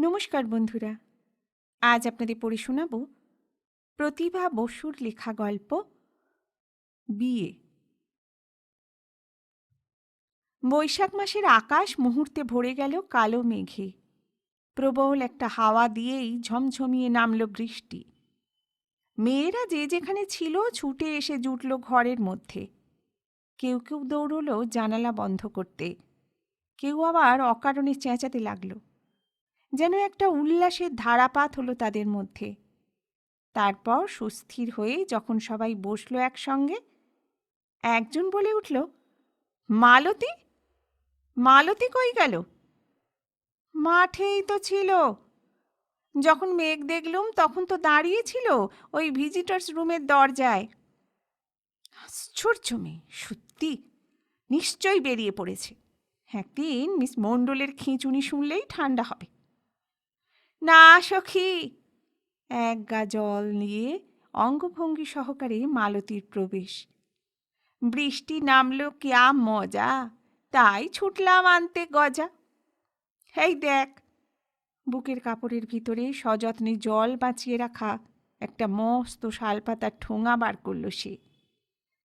নমস্কার বন্ধুরা। আজ আপনাদের পড়ে শোনাব প্রতিভা বসুর লেখা গল্প, বিয়ে। বৈশাখ মাসের আকাশ মুহূর্তে ভরে গেল কালো মেঘে। প্রবল একটা হাওয়া দিয়েই ঝমঝমিয়ে নামল বৃষ্টি। মেয়েরা যে যেখানে ছিল ছুটে এসে জুটল ঘরের মধ্যে। কেউ কেউ দৌড়লো জানালা বন্ধ করতে। কেউ আবার অকারণে চেঁচাতে লাগল। যেন একটা উল্লাসের ধারাপাত হলো তাদের মধ্যে। তারপর সুস্থির হয়ে যখন সবাই বসল একসঙ্গে, একজন বলে উঠল, মালতী? মালতী কই গেল? মাঠেই তো ছিল। যখন মেঘ দেখলুম তখন তো দাঁড়িয়ে ছিল ওই ভিজিটার্স রুমের দরজায়। আশ্চর্য মেয়ে, সত্যি? নিশ্চয়ই বেরিয়ে পড়েছে। একদিন মিস মণ্ডলের খিঁচুনি শুনলেই ঠান্ডা হবে। না, সখী। এক গা জল নিয়ে অঙ্গভঙ্গি সহকারে মালতীর প্রবেশ। বৃষ্টি নামলো কেয়া মজা, তাই ছুটলাম আনতে গজা। এই দেখ, বুকের কাপড়ের ভিতরে সযত্নে জল বাঁচিয়ে রাখা একটা মস্ত শালপাতার ঠোঙা বার করল সে।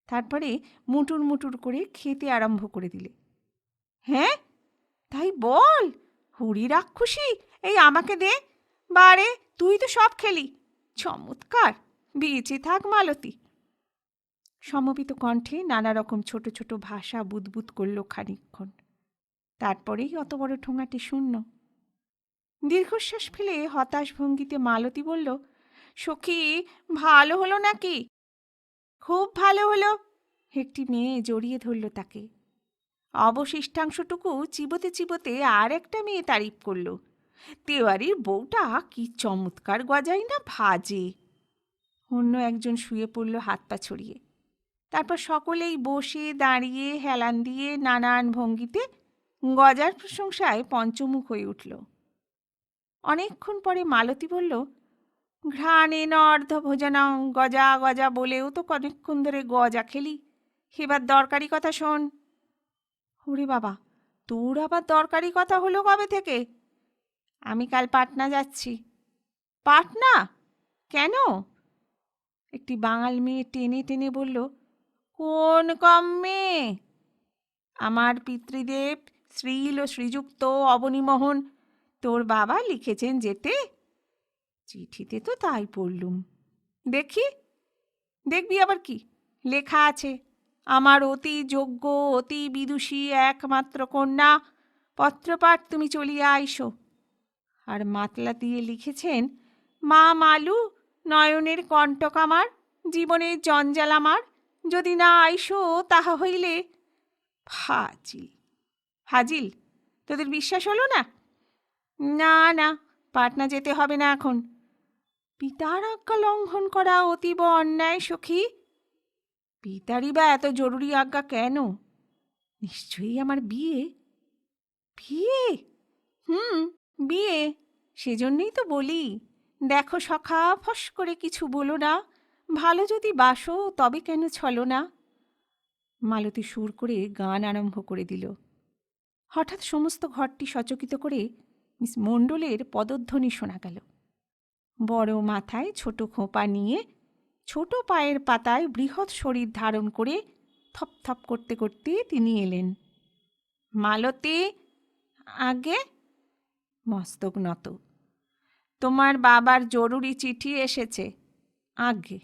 তারপরে মুটুর মুটুর করে খেতে আরম্ভ করে দিলে। হ্যাঁ? তাই বল হুড়ি রাক্ষসী, এই আমাকে দে। বারে তুই তো সব খেলি। চমৎকার, বেঁচে থাক মালতী। সমবিত কণ্ঠে নানা রকম ছোট ছোট ভাষা বুদবুদ করল খানিক্ষণ তারপরেই অত বড় ঠোঙাটি শূন্য। দীর্ঘশ্বাস ফেলে হতাশ ভঙ্গিতে মালতী বলল, সখী, ভালো হলো নাকি? খুব ভালো হলো। একটি মেয়ে জড়িয়ে ধরল তাকে। অবশিষ্টাংশটুকু চিবোতে চিবোতে আর একটা মেয়ে তারিফ করল। তেওয়ারির বউটা কি চমৎকার গজাই না ভাজে। অন্য একজন শুয়ে পড়ল হাত পা ছড়িয়ে। তারপর সকলেই বসে, দাঁড়িয়ে, হেলান দিয়ে নানান ভঙ্গিতে গজার প্রশংসায় পঞ্চমুখ হয়ে উঠল। অনেকক্ষণ পরে মালতী বলল, ঘ্রাণে অর্ধ গজা গজা বলেও তো অনেকক্ষণ ধরে গজা খেলি। এবার দরকারি কথা শোন। ওরে বাবা, তোর আবার দরকারি কথা হলো কবে থেকে? আমি কাল পাটনা যাচ্ছি। পাটনা? কেন? একটি বাঙাল মেয়ে টেনে টেনে বলল, কোন কম মেয়ে? আমার পিতৃদেব শ্রীল ও শ্রীযুক্ত অবনীমোহন, তোর বাবা লিখেছেন যেতে? চিঠিতে তো তাই পড়লুম। দেখি, দেখবি আবার কি? লেখা আছে। আমার অতি যোগ্য, অতি বিদুষী একমাত্র কন্যা। পত্রপাঠ তুমি চলিয়া আইসো। আর মাতলা দিয়ে লিখেছেন, মা মালু, নয়নের কণ্টক আমার, জীবনের জঞ্জাল আমার। যদি না আইসো, তাহা হইলে ফাজিল। ফাজিল, তোদের বিশ্বাস হলো না? না না, পাটনা যেতে হবে না এখন। পিতার আজ্ঞা লঙ্ঘন করা অতীব অন্যায় সখী। পিতারই বা এত জরুরি আজ্ঞা কেন? নিশ্চয়ই আমার বিয়ে। বিয়ে? হুম, বিয়ে। সেজন্যই তো বলি। দেখো সখা, ফস করে কিছু বলো না। ভালো যদি বাসো, তবে কেন ছলো না? মালতী সুর করে গান আরম্ভ করে দিল। হঠাৎ সমস্ত ঘরটি সচকিত করে মিস মণ্ডলের পদধ্বনি শোনা গেল। বড় মাথায় ছোট খোঁপা নিয়ে ছোট পায়ের পাতায় বৃহৎ শরীর ধারণ করে থপ থপ করতে করতে তিনি এলেন। মালতী, আগে? মস্তক নত। তোমার বাবার জরুরি চিঠি এসেছে। আগে।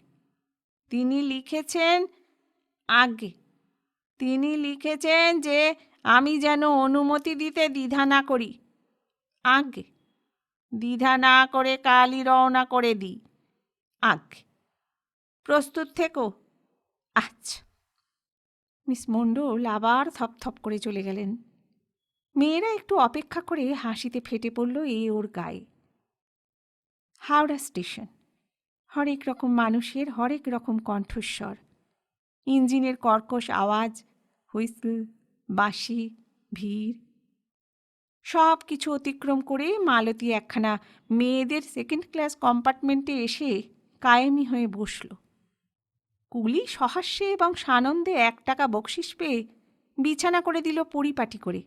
তিনি লিখেছেন, আগে। তিনি লিখেছেন যে আমি যেন অনুমতি দিতে দ্বিধা না করি। আগে। দ্বিধা না করে কালই রওনা করে দিই। আগে। প্রস্তুত থেকো। আচ্ছা। মিস মণ্ডল আবার থপথপ করে চলে গেলেন। মেয়েরা একটু অপেক্ষা করে হাসিতে ফেটে পড়ল এ ওর গায়ে। হাওড়া স্টেশন। হরেক রকম মানুষের হরেক রকম কণ্ঠস্বর। ইঞ্জিনের কর্কশ আওয়াজ, হুইসল, বাঁশি, ভিড়। সব কিছু অতিক্রম করে মালতী একখানা মেয়েদের সেকেন্ড ক্লাস কম্পার্টমেন্টে এসে কায়েমি হয়ে বসল। কুলি সহাস্যে এবং সানন্দে এক টাকা বকশিস পেয়ে বিছানা করে দিল পরিপাটি করে।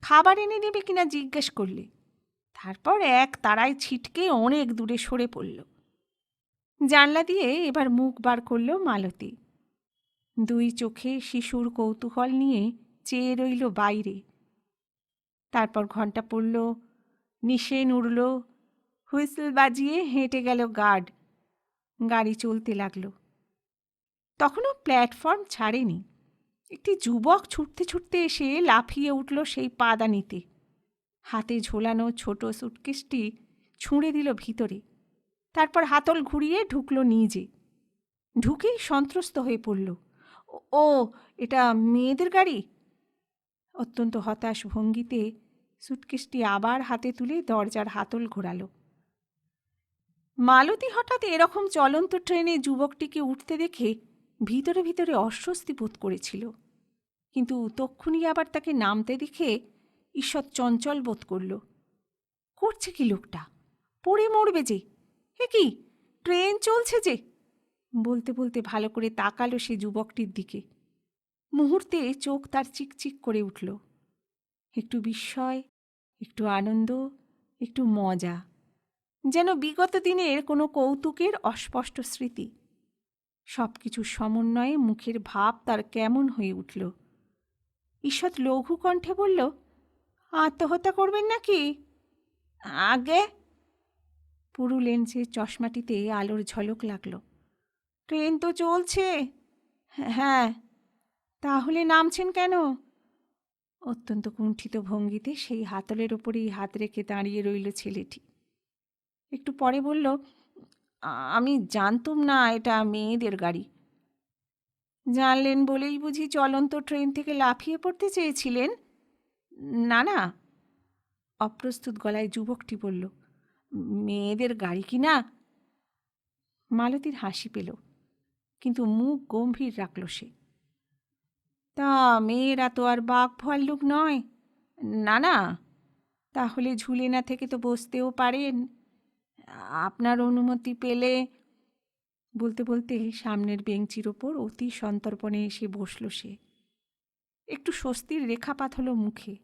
খাবার এনে দেবে কিনা জিজ্ঞেস করলে। তারপর এক তারায় ছিটকে অনেক দূরে সরে পড়ল। জানলা দিয়ে এবার মুখ বার করল মালতী। দুই চোখে শিশুর কৌতূহল নিয়ে চেয়ে রইল বাইরে। তারপর ঘণ্টা পড়ল, নিশেন উড়ল, হুইসেল বাজিয়ে হেঁটে গেল গার্ড। গাড়ি চলতে লাগল। তখনও প্ল্যাটফর্ম ছাড়েনি। একটি যুবক ছুটতে ছুটতে এসে লাফিয়ে উঠল সেই পাদানিতে। হাতে ঝোলানো ছোট সুটকেসটি ছুঁড়ে দিল ভিতরে। তারপর হাতল ঘুরিয়ে ঢুকল নিজে। ঢুকেই সন্ত্রস্ত হয়ে পড়ল। "ও- এটা মেয়েদের গাড়ি? অত্যন্ত হতাশ ভঙ্গিতে সুটকেসটি আবার হাতে তুলে দরজার হাতল ঘোরালো। মালতী হঠাৎ এরকম চলন্ত ট্রেনে যুবকটিকে উঠতে দেখে ভিতরে ভিতরে অস্বস্তি বোধ করেছিল। কিন্তু তক্ষুনি আবার তাকে নামতে দেখে ঈশ্বর চঞ্চল বোধ করল, করছে কি লোকটা? পড়ে মরবে যে। এ কি? ট্রেন চলছে যে? বলতে বলতে ভালো করে তাকালো সে যুবকটির দিকে। মুহূর্তে চোখ তার চিকচিক করে উঠল। একটু বিস্ময়, একটু আনন্দ, একটু মজা। যেন বিগত দিনের কোনো কৌতুকের অস্পষ্ট স্মৃতি। সব কিছুর সমন্বয়ে মুখের ভাব তার কেমন হয়ে উঠল। ঈষৎ লঘু কণ্ঠে বলল, আত্মহত্যা করবেন নাকি? আগে? পুরু লেন্সের চশমাটিতে আলোর ঝলক লাগল। ট্রেন তো চলছে। হ্যাঁ। তাহলে নামছেন কেন? অত্যন্ত কুণ্ঠিত ভঙ্গিতে সেই হাতলের ওপরেই হাত রেখে দাঁড়িয়ে রইল ছেলেটি। একটু পরে বলল আমি জানতুম না এটা মেয়েদের গাড়ি। জানলেন বলেই বুঝি চলন্ত ট্রেন থেকে লাফিয়ে পড়তে চেয়েছিলেন? না না। অপ্রস্তুত গলায় যুবকটি বলল, মেয়েদের গাড়ি কি না? মালতীর হাসি পেল, কিন্তু মুখ গম্ভীর রাখল সে। তা মেয়েরা তো আর বাঘ ভাল্লুক নয়। না না। তাহলে ঝুলে না থেকে তো বসতেও পারেন। আপনার অনুমতি পেলে বলতে বলতে সামনের বেঞ্চির ওপর অতি সন্তর্পণে এসে বসল সে। একটু স্বস্তির রেখাপাত হলো মুখে।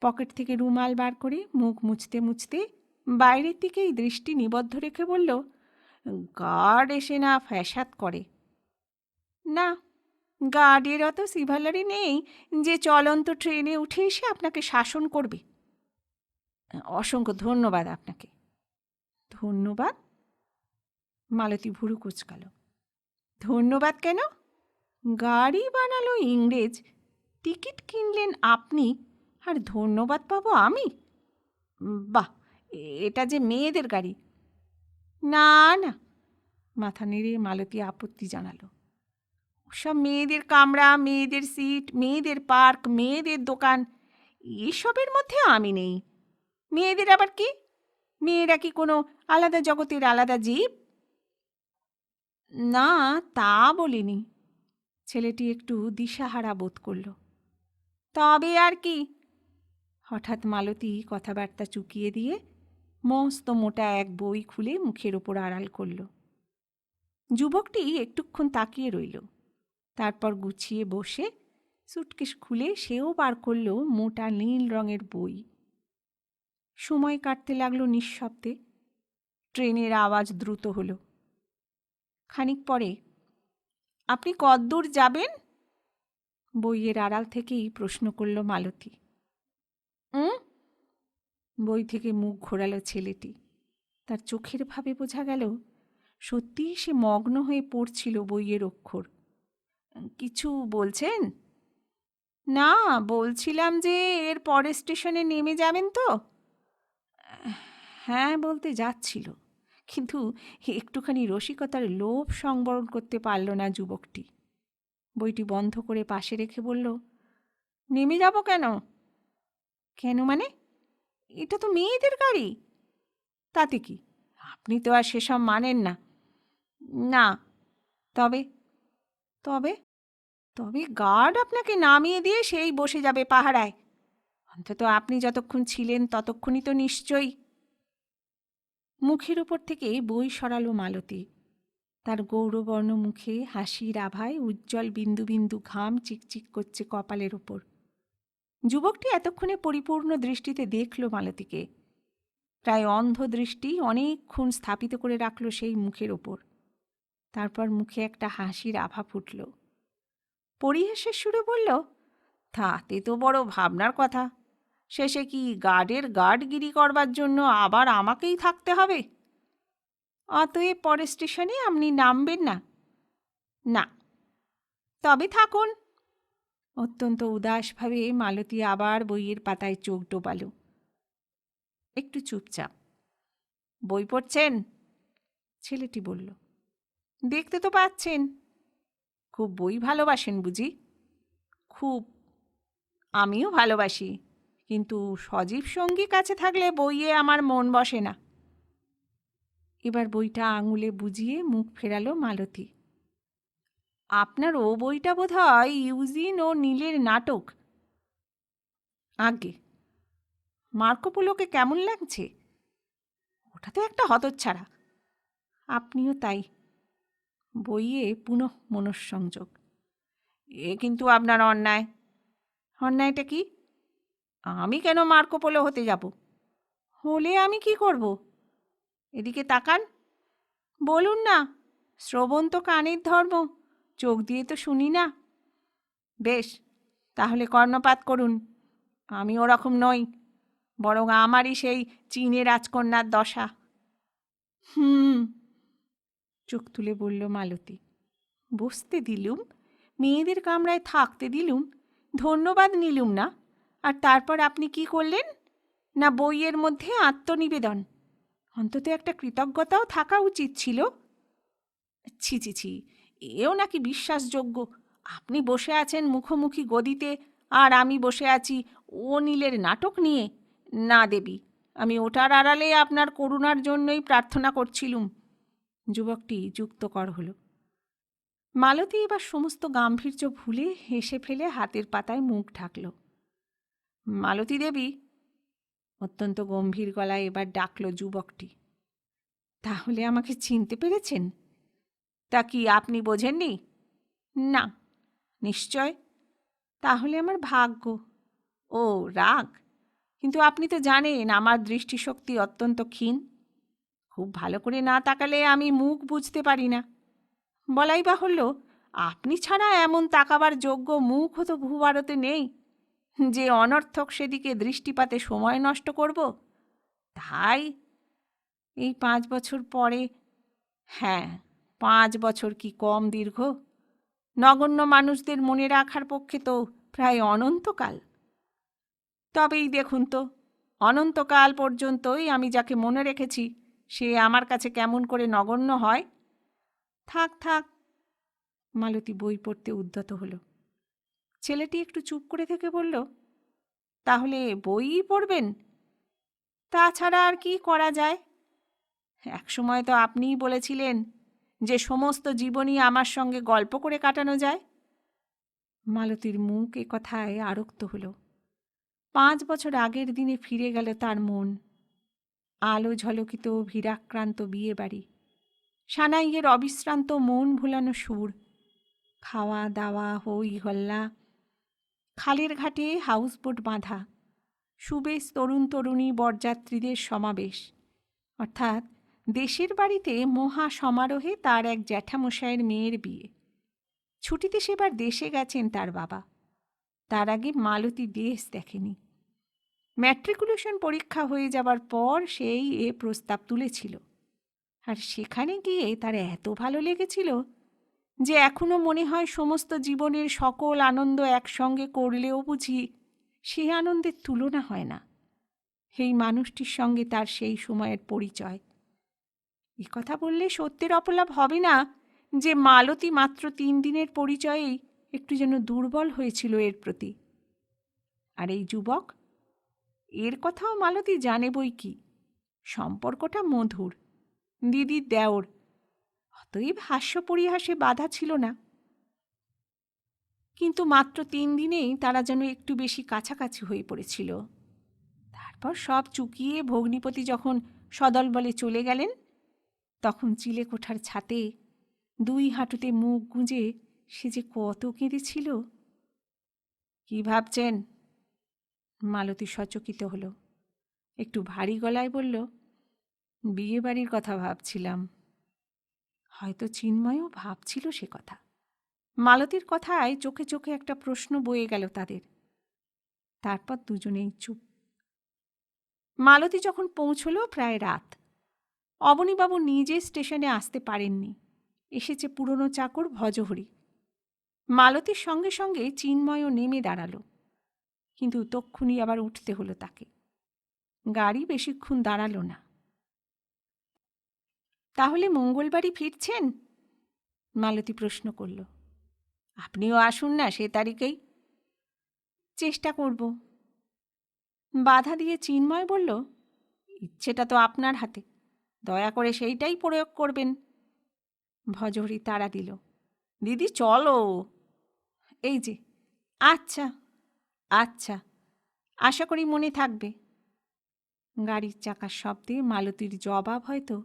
পকেট থেকে রুমাল বার করে মুখ মুছতে মুছতে বাইরের দিকেই দৃষ্টি নিবদ্ধ রেখে বলল, গার্ড এসে না ফ্যাসাদ করে? না, গার্ডের অত সিভালারি নেই যে চলন্ত ট্রেনে উঠে এসে আপনাকে শাসন করবে। অসংখ্য ধন্যবাদ আপনাকে। ধন্যবাদ। মালতী ভুরু কুচকাল। ধন্যবাদ কেন? গাড়ি বানালো ইংরেজ। টিকিট কিনলেন আপনি, আর ধন্যবাদ পাবো আমি? বাহ, এটা যে মেয়েদের গাড়ি। না না, মাথা নেড়ে মালতী আপত্তি জানালো। সব মেয়েদের কামরা, মেয়েদের সিট, মেয়েদের পার্ক, মেয়েদের দোকান, এসবের মধ্যে আমি নেই। মেয়েদের আবার কি? মেয়েরা কি কোনো আলাদা জগতের আলাদা জীব? না, তা বলিনি। ছেলেটি একটু দিশাহারা বোধ করল। তবে আর কি। হঠাৎ মালতী কথাবার্তা চুকিয়ে দিয়ে মস্ত মোটা এক বই খুলে মুখের ওপর আড়াল করল। যুবকটি একটুক্ষণ তাকিয়ে রইল। তারপর গুছিয়ে বসে সুটকেস খুলে সেও বার করল মোটা নীল রঙের বই। সময় কাটতে লাগল নিঃশব্দে। ট্রেনের আওয়াজ দ্রুত হলো। খানিক পরে, আপনি কদ্দূর যাবেন? বইয়ের আড়াল থেকেই প্রশ্ন করল মালতী। উম? বই থেকে মুখ ঘোরালো ছেলেটি। তার চোখের ভাবে বোঝা গেল, সত্যিই সে মগ্ন হয়ে পড়ছিল বইয়ের অক্ষর। কিছু বলছেন? না, বলছিলাম যে এর পরের স্টেশনে নেমে যাবেন তো? হ্যাঁ বলতে যাচ্ছিল। কিন্তু একটুখানি রসিকতার লোভ সংবরণ করতে পারল না যুবকটি। বইটি বন্ধ করে পাশে রেখে বলল, নেমে যাব কেন? কেন মানে? এটা তো মেয়েদের গাড়ি। তাতে কি? আপনি তো আর সেসব মানেন না। না, তবে তবে তবে গার্ড আপনাকে নামিয়ে দিয়ে সেই বসে যাবে পাহারায়। অন্তত আপনি যতক্ষণ ছিলেন ততক্ষণই তো নিশ্চয়ই মুখের উপর থেকে বই সরালো মালতী। তার গৌরবর্ণ মুখে হাসির আভায় উজ্জ্বল বিন্দু বিন্দু ঘাম চিকচিক করছে কপালের ওপর যুবকটি এতক্ষণে পরিপূর্ণ দৃষ্টিতে দেখল মালতীকে। প্রায় অন্ধ দৃষ্টি অনেকক্ষণ স্থাপিত করে রাখল সেই মুখের ওপর তারপর মুখে একটা হাসির আভা ফুটল। পরিহাসের সুরে বলল তাতে তো বড় ভাবনার কথা। শেষে কি গার্ডের গার্ডগিরি করবার জন্য আবার আমাকেই থাকতে হবে? অতএব পরের স্টেশনে আপনি নামবেন না। না। তবে থাকুন। অত্যন্ত উদাসভাবে মালতী আবার বইয়ের পাতায় চোখ ডোবালো। একটু চুপচাপ। বই পড়ছেন? ছেলেটি বলল। দেখতে তো পাচ্ছেন। খুব বই ভালোবাসেন বুঝি? খুব। আমিও ভালোবাসি। কিন্তু সজীব সঙ্গী কাছে থাকলে বইয়ে আমার মন বসে না। এবার বইটা আঙুলে বুঝিয়ে মুখ ফেরালো মালতী। আপনার ও বইটা বোধ হয় ইউজিন ও নীলের নাটক। আগে মার্কোপোলোকে কেমন লাগছে? ওটা তো একটা হতচ্ছাড়া। আপনিও তাই। বইয়ে পুনঃ মনঃসংযোগ। এ কিন্তু আপনার অন্যায়। অন্যায়টা কি? আমি কেন মার্কোপোলো হতে যাব? হলে আমি কি করব? এদিকে তাকান। বলুন না, শ্রবণ তো কানের ধর্ম, চোখ দিয়ে তো শুনি না। বেশ, তাহলে কর্ণপাত করুন। আমি ওরকম নই, বরং আমারই সেই চীনে রাজকন্যার দশা। হুম, চোখ তুলে বলল মালতী। বসতে দিলুম, মেয়েদের কামরায় থাকতে দিলুম, ধন্যবাদ নিলুম না। আর তারপর আপনি কি করলেন? না বইয়ের মধ্যে আত্মনিবেদন। অন্তত একটা কৃতজ্ঞতাও থাকা উচিত ছিল। ছি ছি ছি, এও নাকি বিশ্বাসযোগ্য। আপনি বসে আছেন মুখোমুখি গদিতে আর আমি বসে আছি ও নীলের নাটক নিয়ে। না দেবী, আমি ওটার আড়ালে আপনার করুণার জন্যই প্রার্থনা করছিলুম। যুবকটি যুক্তকর হল। মালতী এবার সমস্ত গাম্ভীর্য ভুলে হেসে ফেলে হাতের পাতায় মুখ ঢাকল। মালতী দেবী? অত্যন্ত গম্ভীর গলায় এবার ডাকল যুবকটি। তাহলে আমাকে চিনতে পেরেছেন? তা কি আপনি বোঝেননি? না, নিশ্চয়। তাহলে আমার ভাগ্য। ও, রাগ। কিন্তু আপনি তো জানেন আমার দৃষ্টিশক্তি অত্যন্ত ক্ষীণ। খুব ভালো করে না তাকালে আমি মুখ বুঝতে পারি না। বলাই বাহুল্য, আপনি ছাড়া এমন তাকাবার যোগ্য মুখ তো ভূভারতে নেই। যে অনর্থক সেদিকে দৃষ্টিপাতে সময় নষ্ট করব? তাই? এই পাঁচ বছর পরে? হ্যাঁ পাঁচ বছর কি কম দীর্ঘ? নগণ্য মানুষদের মনে রাখার পক্ষে তো প্রায় অনন্তকাল। তবেই দেখুন তো, অনন্তকাল পর্যন্তই আমি যাকে মনে রেখেছি, সে আমার কাছে কেমন করে নগণ্য হয়? থাক থাক। মালতী বই পড়তে উদ্যত হলো। ছেলেটি একটু চুপ করে থেকে বলল, তাহলে বইই পড়বেন? তাছাড়া আর কি করা যায়? একসময় তো আপনিই বলেছিলেন যে সমস্ত জীবনই আমার সঙ্গে গল্প করে কাটানো যায়। মালতীর মুখ এ কথায় আরক্ত হল। পাঁচ বছর আগের দিনে ফিরে গেল তার মন। আলো ঝলকিত ভিরাক্রান্ত বিয়ে বাড়ি সানাইয়ের অবিশ্রান্ত মন ভুলানো সুর। খাওয়া দাওয়া হই হল্লা খালের ঘাটে হাউসবোট বাঁধা। সুবেশ তরুণ তরুণী বরযাত্রীদের সমাবেশ। অর্থাৎ দেশের বাড়িতে মহা সমারোহে তার এক জ্যাঠামশাইয়ের মেয়ের বিয়ে। ছুটিতে সেবার দেশে গেছেন তার বাবা। তার আগে মালতী দেশ দেখেনি। ম্যাট্রিকুলেশন পরীক্ষা হয়ে যাবার পর সেই এ প্রস্তাব তুলেছিল। আর সেখানে গিয়ে তার এত ভালো লেগেছিল যে এখনও মনে হয় সমস্ত জীবনের সকল আনন্দ একসঙ্গে করলেও বুঝি সে আনন্দের তুলনা হয় না। সেই মানুষটির সঙ্গে তার সেই সময়ের পরিচয়। এ কথা বললে সত্যের অপলাপ হবে না যে মালতী মাত্র তিন দিনের পরিচয়েই একটু যেন দুর্বল হয়েছিল এর প্রতি। আর এই যুবক? এর কথাও মালতী জানে বই কি? সম্পর্কটা মধুর। দিদির দেওর। অতএব হাস্য পরিহাসে বাধা ছিল না। কিন্তু মাত্র তিন দিনেই তারা যেন একটু বেশি কাছাকাছি হয়ে পড়েছিল। তারপর সব চুকিয়ে ভগ্নিপতি যখন সদল বলে চলে গেলেন, তখন চিলে কোঠার ছাতে দুই হাঁটুতে মুখ গুঁজে সে যে কত কেঁদেছিল। কি ভাবছেন? মালতী সচকিত হল। একটু ভারী গলায় বলল বিয়ে বাড়ির কথা ভাবছিলাম। হয়তো চিন্ময়ও ভাবছিল সে কথা। মালতীর কথায় চোখে চোখে একটা প্রশ্ন বয়ে গেল তাদের। তারপর দুজনেই চুপ। মালতী যখন পৌঁছল প্রায় রাত। অবনীবাবু নিজে স্টেশনে আসতে পারেননি। এসেছে পুরনো চাকর ভজহরি। মালতীর সঙ্গে সঙ্গে চিন্ময়ও নেমে দাঁড়াল। কিন্তু তক্ষুনি আবার উঠতে হলো তাকে। গাড়ি বেশিক্ষণ দাঁড়াল না। তাহলে মঙ্গলবারই ফিরছেন? মালতী প্রশ্ন করল। আপনিও আসুন না সে তারিখেই। চেষ্টা করব। বাধা দিয়ে চিন্ময় বলল, ইচ্ছেটা তো আপনার হাতে। দয়া করে সেইটাই প্রয়োগ করবেন। ভজহরি তাড়া দিল। দিদি, চলো। এই যে আচ্ছা আচ্ছা আশা করি মনে থাকবে। গাড়ির চাকার শব্দে মালতীর জবাব হয়তো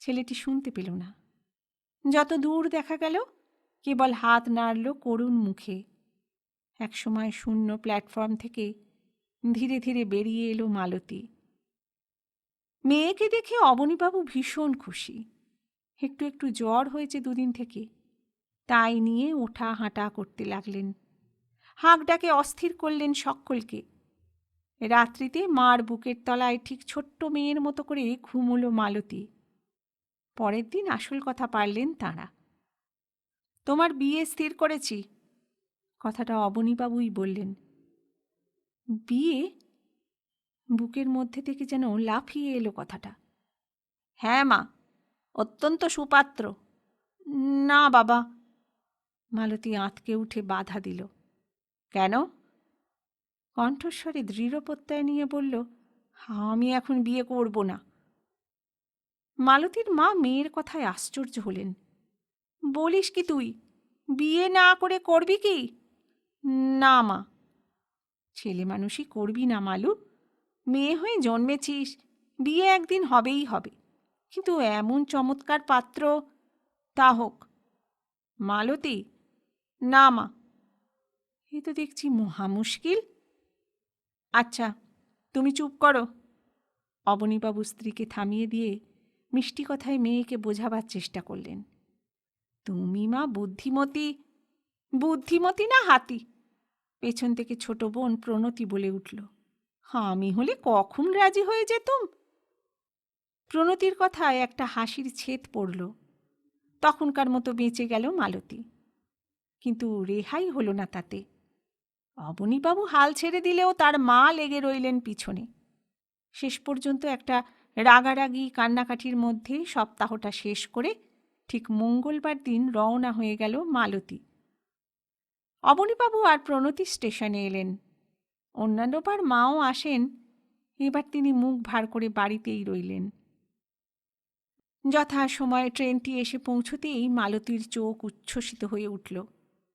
ছেলেটি শুনতে পেল না। যত দূর দেখা গেল, কেবল হাত নাড়ল করুণ মুখে। একসময় শূন্য প্ল্যাটফর্ম থেকে ধীরে ধীরে বেরিয়ে এলো মালতী। মেয়েকে দেখে অবনীবাবু ভীষণ খুশি। একটু একটু জ্বর হয়েছে দুদিন থেকে। তাই নিয়ে ওঠা হাঁটা করতে লাগলেন। হাঁক ডাকে অস্থির করলেন সকলকে। রাত্রিতে মার বুকের তলায় ঠিক ছোট্ট মেয়ের মতো করে ঘুমুলো মালতী। পরের দিন আসল কথা পারলেন তাঁরা। তোমার বিয়ে স্থির করেছি। কথাটা অবনীবাবুই বললেন। বিয়ে? বুকের মধ্যে থেকে যেন লাফিয়ে এলো কথাটা। হ্যাঁ মা, অত্যন্ত সুপাত্র। না বাবা। মালতী আঁতকে উঠে বাধা দিল। কেন? কণ্ঠস্বরে দৃঢ় প্রত্যয় নিয়ে বলল, আমি এখন বিয়ে করব না। মালতীর মা মেয়ের কথায় আশ্চর্য হলেন। বলিস কি তুই, বিয়ে না করে করবি কি? না মা। ছেলে মানুষই করবি না মালু। মেয়ে হয়ে জন্মেছিস, বিয়ে একদিন হবেই হবে। কিন্তু এমন চমৎকার পাত্র, তা হোক। মালতী, না মা। এ তো দেখছি মহা মুশকিল। আচ্ছা তুমি চুপ করো। অবনীবাবু স্ত্রীকে থামিয়ে দিয়ে মিষ্টি কথায় মেয়েকে বোঝাবার চেষ্টা করলেন। তুমি মা বুদ্ধিমতী বুদ্ধিমতী না হাতি? পেছন থেকে ছোট বোন প্রণতি বলে উঠল, আমি হলে কখন রাজি হয়ে যেতুম? প্রণতির কথায় একটা হাসির ছেদ পড়ল। তখনকার মতো বেঁচে গেল মালতী। কিন্তু রেহাই হলো না তাতে। অবনীবাবু হাল ছেড়ে দিলেও তার মা লেগে রইলেন পিছনে। শেষ পর্যন্ত একটা রাগারাগি কান্নাকাটির মধ্যে সপ্তাহটা শেষ করে ঠিক মঙ্গলবার দিন রওনা হয়ে গেল মালতী। অবনীবাবু আর প্রণতি স্টেশনে এলেন। অন্যান্যবার মাও আসেন, এবার তিনি মুখ ভার করে বাড়িতেই রইলেন। যথা সময়ে ট্রেনটি এসে পৌঁছতেই মালতীর চোখ উচ্ছ্বসিত হয়ে উঠল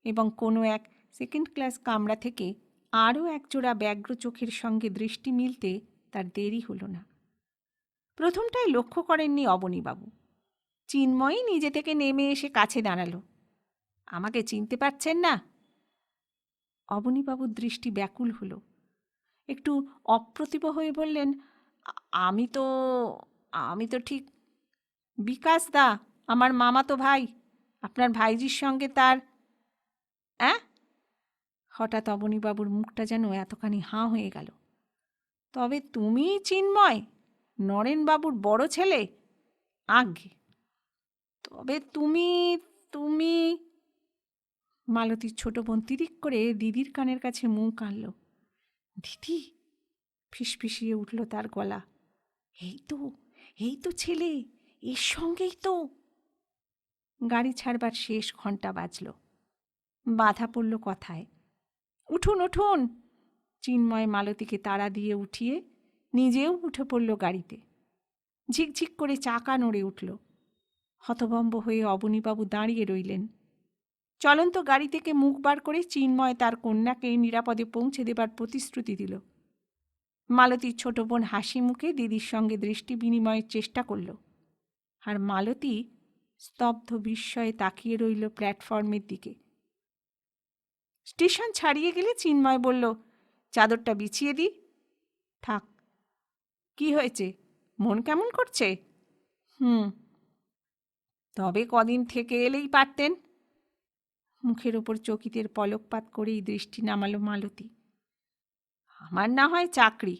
এবং কোনো এক সেকেন্ড ক্লাস কামরা থেকে আরও একজোড়া ব্যগ্র চোখের সঙ্গে দৃষ্টি মিলতে তার দেরি হলো না। প্রথমটাই লক্ষ্য করেননি অবনীবাবু। চিন্ময়ই নিজে থেকে নেমে এসে কাছে দাঁড়াল। আমাকে চিনতে পারছেন না? অবনীবাবুর দৃষ্টি ব্যাকুল হলো। একটু অপ্রতিভ হয়ে বললেন, আমি তো আমি তো ঠিক, বিকাশ দা, আমার মামা তো ভাই, আপনার ভাইজির সঙ্গে তার, অ্যাঁ? হঠাৎ অবনীবাবুর মুখটা যেন এতখানি হাঁ হয়ে গেল। তবে তুমি চিন্ময় নরেনবাবুর বড় ছেলে? আজ্ঞে। তবে তুমি তুমি মালতীর ছোট বোন তিরিক করে দিদির কানের কাছে মুখ আনল। দিদি, ফিসফিসিয়ে উঠল তার গলা। এই তো এই তো ছেলে, এর সঙ্গেই তো। গাড়ি ছাড়বার শেষ ঘণ্টা বাজল। বাধা পড়ল কথায়। উঠুন উঠুন। চিন্ময় মালতীকে তাড়া দিয়ে উঠিয়ে নিজেও উঠে পড়ল গাড়িতে। ঝিকঝিক করে চাকা নড়ে উঠল। হতভম্ব হয়ে অবনীবাবু দাঁড়িয়ে রইলেন। চলন্ত গাড়ি থেকে মুখ বার করে চিন্ময় তার কন্যাকে নিরাপদে পৌঁছে দেবার প্রতিশ্রুতি দিল। মালতীর ছোট বোন হাসি মুখে দিদির সঙ্গে দৃষ্টি বিনিময়ের চেষ্টা করল। আর মালতী স্তব্ধ বিস্ময়ে তাকিয়ে রইল প্ল্যাটফর্মের দিকে। স্টেশন ছাড়িয়ে গেলে চিন্ময় বলল, চাদরটা বিছিয়ে দিই থাক কি হয়েছে? মন কেমন করছে? হুম। তবে কদিন থেকে এলেই পারতেন। মুখের ওপর চকিতের পলকপাত করেই দৃষ্টি নামালো মালতী। আমার না হয় চাকরি।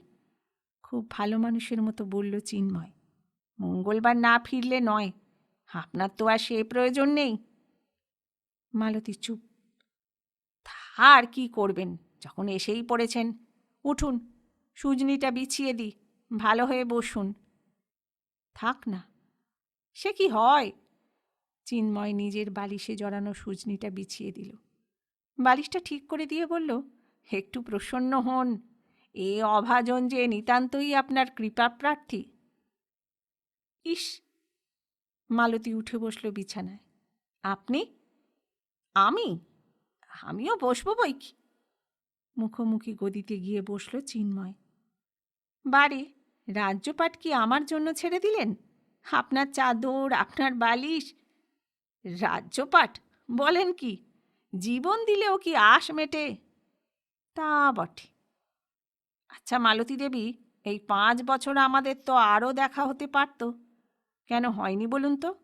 খুব ভালো মানুষের মতো বলল চিন্ময়। মঙ্গলবার না ফিরলে নয়। আপনার তো আর সে প্রয়োজন নেই। মালতী চুপ। আর কি করবেন? যখন এসেই পড়েছেন। উঠুন, সুজনিটা বিছিয়ে দিই। ভালো হয়ে বসুন। থাক না। সে কি হয়? চিন্ময় নিজের বালিশে জড়ানো সুজনিটা বিছিয়ে দিল। বালিশটা ঠিক করে দিয়ে বলল, একটু প্রসন্ন হন। এ অভাজন যে নিতান্তই আপনার কৃপা প্রার্থী। ইস! মালতী উঠে বসল বিছানায়। আপনি? আমি? আমিও বসবো বই কি মুখোমুখি গদিতে গিয়ে বসল চিন্ময়। বারে রাজ্যপাট কি আমার জন্য ছেড়ে দিলেন? আপনার চাদর, আপনার বালিশ। রাজ্যপাট? বলেন কি? জীবন দিলেও কি আশ মেটে? তা বটে। আচ্ছা মালতী দেবী, এই পাঁচ বছর আমাদের তো আরও দেখা হতে পারত। কেন হয়নি বলুন তো?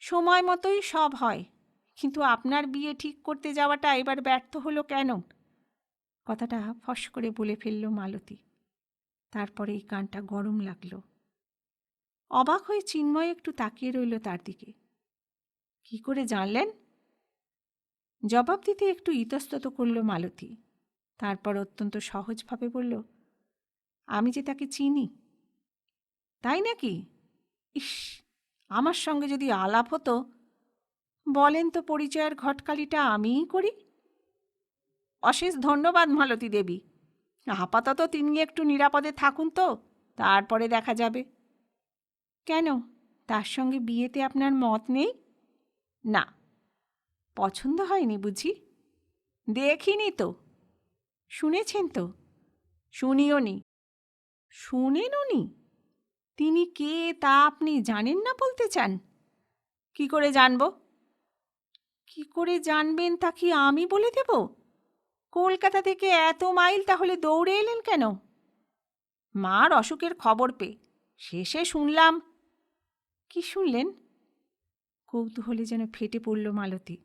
সময় মতোই সব হয়। কিন্তু আপনার বিয়ে ঠিক করতে যাওয়াটা এবার ব্যর্থ হলো কেন? কথাটা ফস করে বলে ফেলল মালতী। তারপরে এই কানটা গরম লাগল। অবাক হয়ে চিন্ময় একটু তাকিয়ে রইল তার দিকে। কি করে জানলেন? জবাব দিতে একটু ইতস্তত করল মালতী। তারপর অত্যন্ত সহজভাবে বলল, আমি যে তাকে চিনি। তাই নাকি? ইস, আমার সঙ্গে যদি আলাপ হতো, বলেন তো পরিচয়ের ঘটকালিটা আমিই করি? অশেষ ধন্যবাদ মালতী দেবী। আপাতত তিনি একটু নিরাপদে থাকুন তো, তারপরে দেখা যাবে। কেন? তার সঙ্গে বিয়েতে আপনার মত নেই? না। পছন্দ হয়নি বুঝি? দেখিনি তো। শুনেছেন তো? শুনিও নি। শুনেনও উনি তিনি কে তা আপনি জানেন না বলতে চান? কি করে জানব? কি করে জানবেন তা কি আমি বলে দেব? কলকাতা থেকে এত মাইল তাহলে দৌড়ে এলেন কেন? মার অসুখের খবর পেয়ে। শেষে শুনলাম, কি শুনলেন? কৌতূহলে যেন ফেটে পড়ল মালতী।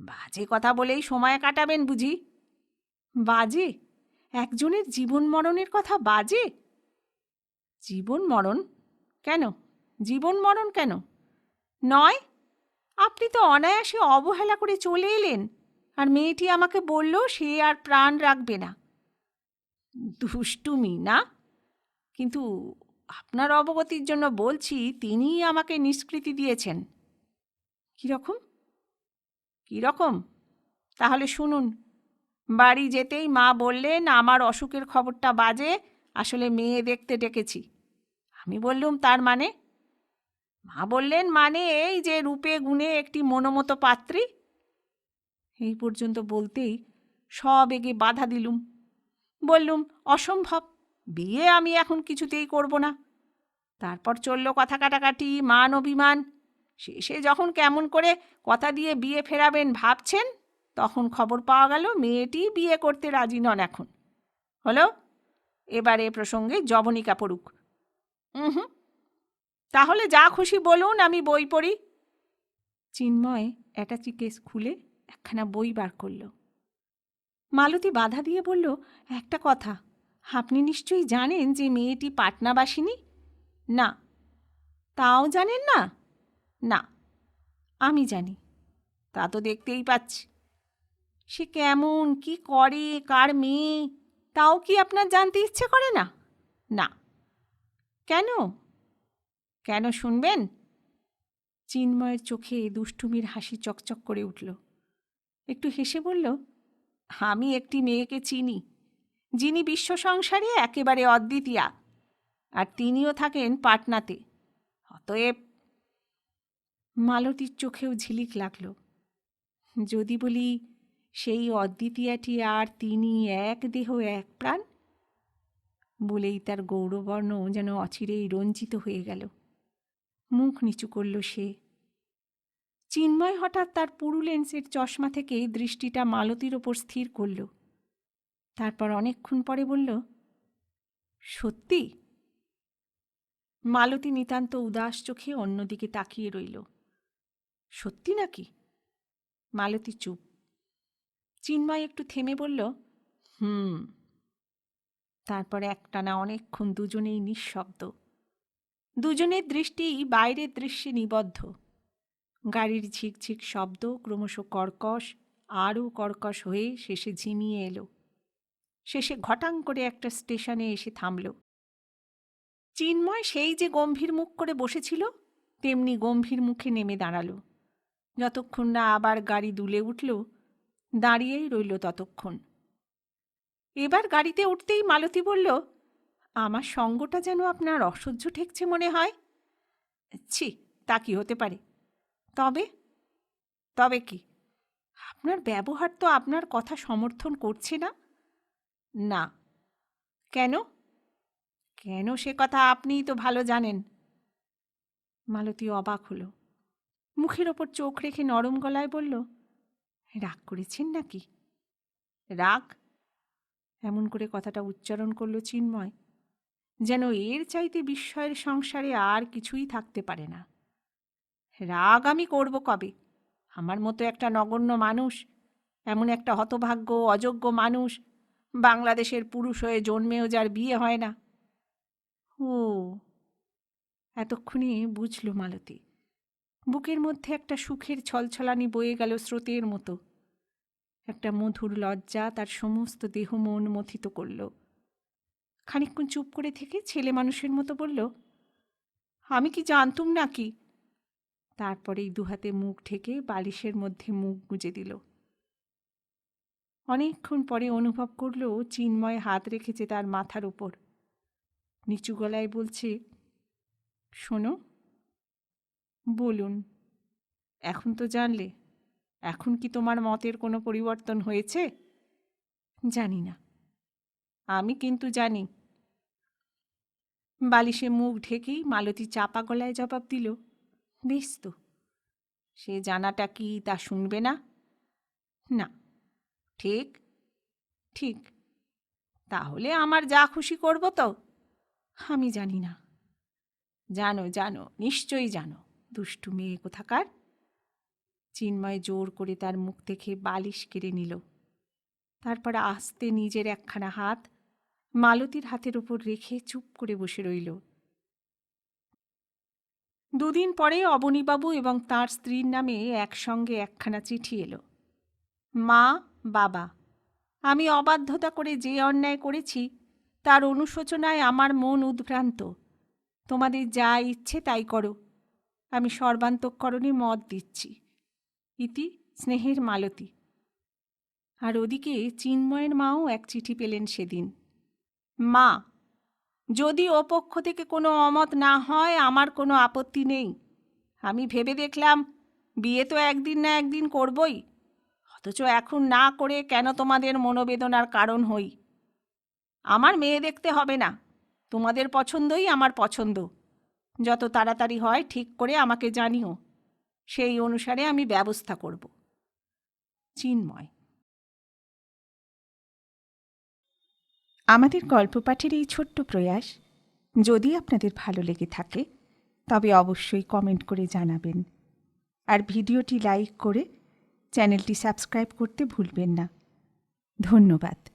বাজে কথা বলেই সময় কাটাবেন বুঝি? বাজে? একজনের জীবন মরণের কথা বাজে? জীবন মরণ? কেন? জীবন মরণ কেন? নয়? আপনি তো অনায়াসে অবহেলা করে চলে এলেন। আর মেয়েটি আমাকে বলল, সে আর প্রাণ রাখবে না। দুষ্টুমি না? কিন্তু আপনার অবগতির জন্য বলছি, তিনিই আমাকে নিষ্কৃতি দিয়েছেন। কীরকম কীরকম তাহলে শুনুন, বাড়ি যেতেই মা বললেন, আমার অসুখের খবরটা বাজে, আসলে মেয়ে দেখতে ডেকেছি। আমি বললুম, তার মানে? মা বললেন মানে এই যে রূপে গুণে একটি মনোমতো পাত্রী এই পর্যন্ত বলতেই সব এগে বাধা দিলুম। বললুম, অসম্ভব, বিয়ে আমি এখন কিছুতেই করব না। তারপর চলল কথা কাটাকাটি, মান অভিমান। শেষে যখন কেমন করে কথা দিয়ে বিয়ে ফেরাবেন ভাবছেন, তখন খবর পাওয়া গেল মেয়েটি বিয়ে করতে রাজি নন এখন। হলো, এবারে প্রসঙ্গে জবনিকা পড়ুক হুম, তাহলে যা খুশি বলুন, আমি বই পড়ি। চিন্ময় অ্যাটাচি কেস খুলে একখানা বই বার করল। মালতী বাধা দিয়ে বলল, একটা কথা, আপনি নিশ্চয়ই জানেন যে মেয়েটি পাটনাবাসিনী? না। তাও জানেন না? না। আমি জানি। তা তো দেখতেই পাচ্ছি। সে কেমন, কি করে, কার মেয়ে? তাও কি আপনার জানতে ইচ্ছে করে না? না। কেন? কেন শুনবেন? চিন্ময়ের চোখে দুষ্টুমির হাসি চকচক করে উঠল। একটু হেসে বলল, আমি একটি মেয়েকে চিনি, যিনি বিশ্ব সংসারে একেবারে অদ্বিতীয়া, আর তিনিও থাকেন পাটনাতে। অতএব মালতীর চোখেও ঝিলিক লাগল। যদি বলি, সেই অদ্বিতীয়াটি আর তিনি এক দেহ, এক প্রাণ, বলেই তার গৌরবর্ণ যেন অচিরেই রঞ্জিত হয়ে গেল। মুখ নিচু করল সে। চিন্ময় হঠাৎ তার পুরু লেন্সের চশমা থেকে দৃষ্টিটা মালতির ওপর স্থির করল। তারপর অনেকক্ষণ পরে বলল, সত্যি? মালতী নিতান্ত উদাস চোখে অন্যদিকে তাকিয়ে রইল। সত্যি নাকি? মালতী চুপ। চিন্ময় একটু থেমে বলল, হুম। তারপরে একটানা অনেকক্ষণ দুজনেই নিঃশব্দ। দুজনের দৃষ্টি বাইরের দৃশ্যে নিবদ্ধ। গাড়ির ঝিকঝিক শব্দ ক্রমশ কর্কশ, আরও কর্কশ হয়ে শেষে ঝিমিয়ে এলো। শেষে ঘটাং করে একটা স্টেশনে এসে থামল। চিন্ময় সেই যে গম্ভীর মুখ করে বসেছিল, তেমনি গম্ভীর মুখে নেমে দাঁড়াল। যতক্ষণ না আবার গাড়ি দুলে উঠল, দাঁড়িয়েই রইল ততক্ষণ। এবার গাড়িতে উঠতেই মালতী বলল, আমার সঙ্গটা যেন আপনার অসহ্য ঠেকছে মনে হয়। ছি, তা কি হতে পারে? তবে তবে কি? আপনার ব্যবহার তো আপনার কথা সমর্থন করছে না? না। কেন? কেন সে কথা আপনিই তো ভালো জানেন? মালতী অবাক হলো। মুখের ওপর চোখ রেখে নরম গলায় বলল, রাগ করেছেন নাকি? রাগ? এমন করে কথাটা উচ্চারণ করল চিন্ময়, যেন এর চাইতে বিস্ময়ের সংসারে আর কিছুই থাকতে পারে না। রাগ আমি করব কবে? আমার মতো একটা নগণ্য মানুষ, এমন একটা হতভাগ্য, অযোগ্য মানুষ বাংলাদেশের পুরুষ হয়ে জন্মেও যার বিয়ে হয় না। ও, এতক্ষণে বুঝল মালতী, বুকের মধ্যে একটা সুখের ছলছলানি বয়ে গেল স্রোতের মতো। একটা মধুর লজ্জা তার সমস্ত দেহ মন মথিত করল। খানিকক্ষণ চুপ করে থেকে ছেলে মানুষের মতো বলল, আমি কি জানতুম নাকি তারপরেই দুহাতে মুখ ঢেকে বালিশের মধ্যে মুখ গুঁজে দিল। অনেকক্ষণ পরে অনুভব করল চিন্ময় হাত রেখেছে তার মাথার উপর। নিচু গলায় বলছে, শোনো, বলুন, এখন তো জানলে, এখন কি তোমার মতের কোনো পরিবর্তন হয়েছে? জানি না। আমি কিন্তু জানি। বালিশে মুখ ঢেকেই মালতী চাপা গলায় জবাব দিল বেশ তো। সে জানাটা কি তা শুনবে না? না। ঠিক ঠিক। তাহলে আমার যা খুশি করব তো? আমি জানি না। জানো জানো, নিশ্চয়ই জানো, দুষ্টু মেয়ে কোথাকার? চিন্ময় জোর করে তার মুখ থেকে বালিশ কেড়ে নিল। তারপর আস্তে নিজের একখানা হাত মালতীর হাতের উপর রেখে চুপ করে বসে রইল। দুদিন পরে অবনীবাবু এবং তার স্ত্রীর নামে একসঙ্গে একখানা চিঠি এলো। মা, বাবা, আমি অবাধ্যতা করে যে অন্যায় করেছি, তার অনুশোচনায় আমার মন উদ্ভ্রান্ত। তোমাদের যা ইচ্ছে তাই করো। আমি সর্বান্তকরণে মত দিচ্ছি। ইতি স্নেহের মালতী। আর ওদিকে চিন্ময়ের মাও এক চিঠি পেলেন সেদিন। মা যদি ও পক্ষ থেকে কোনো অমত না হয়, আমার কোনো আপত্তি নেই। আমি ভেবে দেখলাম, বিয়ে তো একদিন না একদিন করবই। অথচ এখন না করে কেন তোমাদের মনোবেদনার কারণ হই? আমার মেয়ে দেখতে হবে না। তোমাদের পছন্দই আমার পছন্দ। যত তাড়াতাড়ি হয়, ঠিক করে আমাকে জানিও। সেই অনুসারে আমি ব্যবস্থা করব। চিন্ময় আমাদের গল্প পাঠের এই ছোট্ট প্রয়াস যদি আপনাদের ভালো লেগে থাকে, তবে অবশ্যই কমেন্ট করে জানাবেন। আর ভিডিওটি লাইক করে চ্যানেলটি সাবস্ক্রাইব করতে ভুলবেন না। ধন্যবাদ।